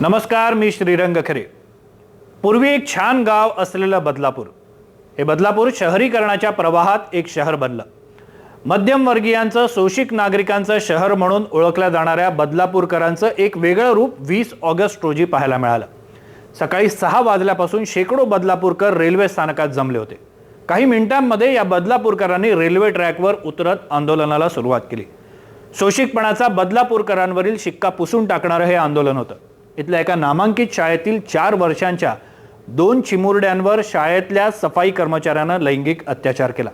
नमस्कार मी श्रीरंग खरे. पूर्वी एक छान गाव असलेलं बदलापूर. हे बदलापूर शहरीकरणाच्या प्रवाहात एक शहर बनलं. मध्यमवर्गीयांचं शोषिक नागरिकांचं शहर म्हणून ओळखल्या जाणाऱ्या बदलापूरकरांचं एक वेगळं रूप वीस ऑगस्ट रोजी पाहायला मिळालं. सकाळी सहा वाजल्यापासून शेकडो बदलापूरकर रेल्वे स्थानकात जमले होते. काही मिनिटांमध्ये या बदलापूरकरांनी रेल्वे ट्रॅकवर उतरत आंदोलनाला सुरुवात केली. शोषिकपणाचा बदलापूरकरांवरील शिक्का पुसून टाकणारं हे आंदोलन होतं. इथल्या एका नामांकित शाळेतील चार वर्षांच्या दोन चिमुरड्यांवर शाळेतल्या सफाई कर्मचाऱ्यानं लैंगिक अत्याचार केला.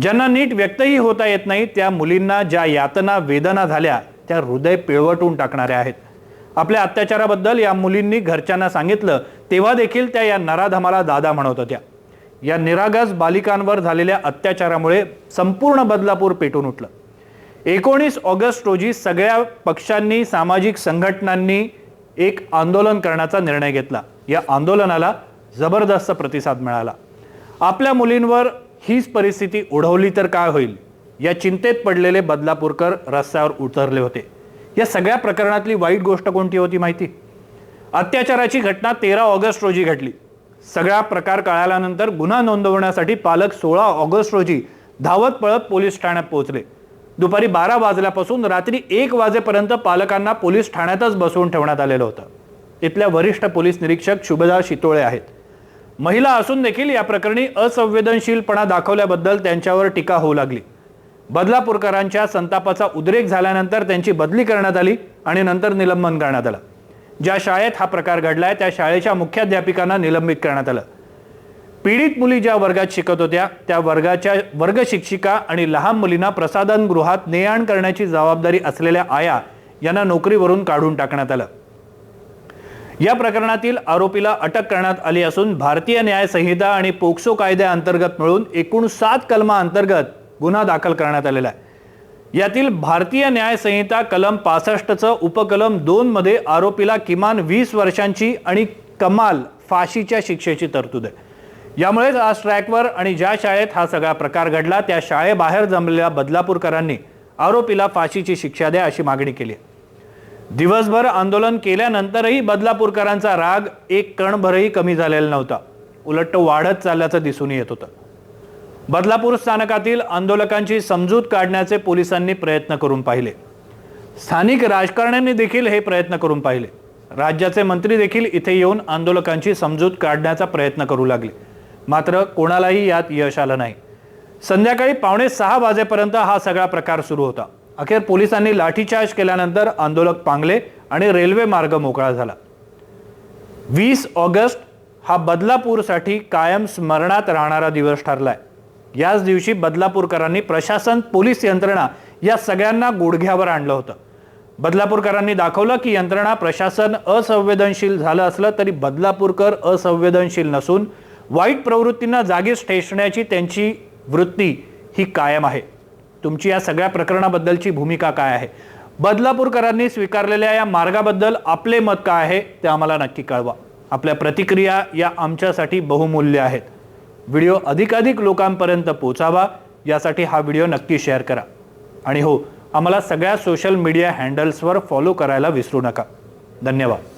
ज्यांना नीट व्यक्तही होता येत नाही त्या मुलींना ज्या यातना वेदना झाल्या त्या हृदय पिळवटून टाकणाऱ्या आहेत. आपल्या अत्याचाराबद्दल या मुलींनी घरच्यांना सांगितलं तेव्हा देखील त्या या नराधमाला दादा म्हणत होत्या. या निरागस बालिकांवर झालेल्या अत्याचारामुळे संपूर्ण बदलापूर पेटून उठलं. एकोणीस ऑगस्ट रोजी सगळ्या पक्षांनी सामाजिक संघटनांनी एक आंदोलन करण्याचा निर्णय घेतला. या आंदोलनाला जबरदस्त प्रतिसाद मिळाला. आपल्या मुलींवर हीच परिस्थिती ओढवली तर काय होईल? या चिंतेत पडलेले बदलापूरकर रस्त्यावर उतरले होते. या सगळ्या प्रकरणातली वाईट गोष्ट कोणती होती माहिती? अत्याचाराची घटना तेरा ऑगस्ट रोजी घडली. सगळा प्रकार कळाल्यानंतर गुन्हा नोंदवण्यासाठी पालक सोळा ऑगस्ट रोजी धावत पळत पोलीस ठाण्यात पोहोचले. दुपारी बारा वाजल्यापासून रात्री एक वाजेपर्यंत पालकांना पोलीस ठाण्यातच बसवून ठेवण्यात आलेलं होतं. इथल्या वरिष्ठ पोलीस निरीक्षक शुभदा शितोळे आहेत. महिला असून देखील या प्रकरणी असंवेदनशीलपणा दाखवल्याबद्दल त्यांच्यावर टीका होऊ लागली. बदलापूरकरांच्या संतापाचा उद्रेक झाल्यानंतर त्यांची बदली करण्यात आली आणि नंतर निलंबन करण्यात आलं. ज्या शाळेत हा प्रकार घडलाय त्या शाळेच्या मुख्याध्यापिकांना निलंबित करण्यात आलं. पीडित मुली ज्या वर्गात शिकत होत्या त्या वर्गाच्या वर्ग शिक्षिका आणि लहान मुलींना प्रसाधनगृहात ने आण करण्याची जबाबदारी असलेल्या आया यांना नोकरीवरून काढून टाकण्यात आलं. या प्रकरणातील आरोपीला अटक करण्यात आली असून भारतीय न्याय संहिता आणि पोक्सो कायद्याअंतर्गत मिळून एकूण सात कलमा अंतर्गत गुन्हा दाखल करण्यात आलेला आहे. यातील भारतीय न्याय संहिता कलम पासष्टचं उपकलम दोनमध्ये आरोपीला किमान वीस वर्षांची आणि कमाल फाशीच्या शिक्षेची तरतूद आहे. यामुळेच आज ट्रॅकवर आणि ज्या शाळेत हा सगळा प्रकार घडला त्या शाळेबाहेर जमलेल्या बदलापूरकरांनी आरोपीला फाशीची शिक्षा द्या अशी मागणी केली आहे. दिवसभर आंदोलन केल्यानंतरही बदलापूरकरांचा राग एक कणभरही कमी झालेला नव्हता. उलट तो वाढत चालल्याचं दिसून येत होतं. बदलापूर स्थानकातील आंदोलकांची समजूत काढण्याचे पोलिसांनी प्रयत्न करून पाहिले. स्थानिक राजकारण्यांनी देखील हे प्रयत्न करून पाहिले. राज्याचे मंत्री देखील इथे येऊन आंदोलकांची समजूत काढण्याचा प्रयत्न करू लागले. मात्र कोणालाही यात यश आलं नाही. संध्याकाळी पावणे सहा वाजेपर्यंत हा सगळा प्रकार सुरू होता. अखेर पोलिसांनी लाठीचार्ज केल्यानंतर आंदोलक पांगले आणि रेल्वे मार्ग मोकळा झाला. वीस ऑगस्ट हा बदलापूरसाठी कायम स्मरणात राहणारा दिवस ठरलाय. याच दिवशी बदलापूरकरांनी प्रशासन पोलीस यंत्रणा या सगळ्यांना गुडघ्यावर आणलं होतं. बदलापूरकरांनी दाखवलं की यंत्रणा प्रशासन असंवेदनशील झालं असलं तरी बदलापूरकर असंवेदनशील नसून वाईट प्रवृत्तींना जागीच ठेचण्याची त्यांची वृत्ती ही कायम आहे. तुमची या सगळ्या प्रकरणाबद्दलची भूमिका काय आहे? बदलापूरकरांनी स्वीकारलेल्या या मार्गाबद्दल आपले मत काय आहे ते आम्हाला नक्की कळवा. आपल्या प्रतिक्रिया या आमच्यासाठी बहुमूल्य आहेत. व्हिडिओ अधिकाधिक लोकांपर्यंत पोचावा यासाठी हा व्हिडिओ नक्की शेअर करा. आणि हो आम्हाला सगळ्या सोशल मीडिया हँडल्सवर फॉलो करायला विसरू नका. धन्यवाद.